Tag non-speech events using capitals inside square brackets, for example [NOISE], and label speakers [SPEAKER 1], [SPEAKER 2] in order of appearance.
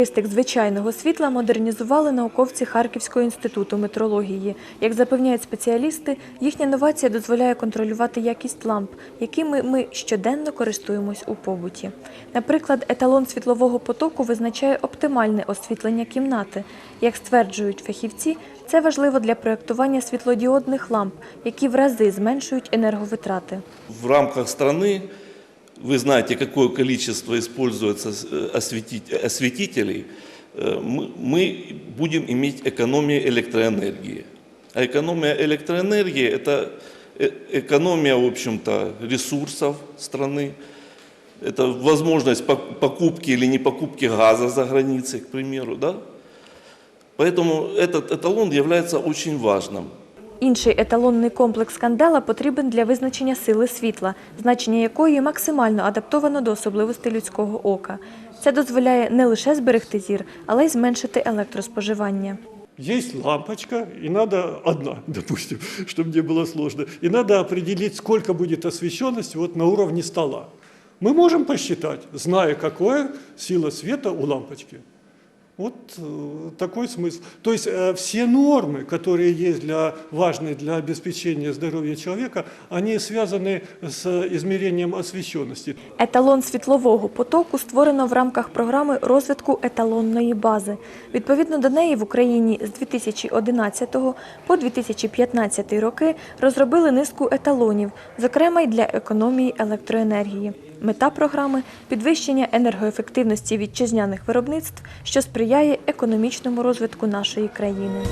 [SPEAKER 1] Характеристик звичайного світла модернізували науковці Харківського інституту метрології. Як запевняють спеціалісти, їхня новація дозволяє контролювати якість ламп, якими ми щоденно користуємось у побуті. Наприклад, еталон світлового потоку визначає оптимальне освітлення кімнати. Як стверджують фахівці, це важливо для проєктування світлодіодних ламп, які в рази зменшують енерговитрати.
[SPEAKER 2] В рамках страны вы знаете, какое количество используется э, осветителей. Э, Мы будем иметь экономию электроэнергии. А экономия электроэнергии – это э, экономия, в общем-то, ресурсов страны. Это возможность пок- покупки или не покупки газа за границей, к примеру. Да? Поэтому этот эталон является очень важным.
[SPEAKER 1] Інший еталонний комплекс кандела потрібен для визначення сили світла, значення якої максимально адаптовано до особливостей людського ока. Це дозволяє не лише зберегти зір, але й зменшити електроспоживання.
[SPEAKER 3] Есть лампочка, и надо одна, [LAUGHS] допустим, чтобы не было сложно. И надо определить, сколько будет освещенности вот на уровне стола. Мы можем посчитать, зная, какая сила света у лампочки. Вот э, такой смысл. То есть э, все нормы, которые есть для, важны для обеспечения здоровья человека, они связаны с измерением освещенности.
[SPEAKER 1] Еталон світлового потоку створено в рамках програми розвитку еталонної бази. Відповідно до неї в Україні з 2011 по 2015 роки розробили низку еталонів, зокрема й для економії електроенергії. Мета програми підвищення енергоефективності вітчизняних виробництв, що сприяє економічному розвитку нашої країни.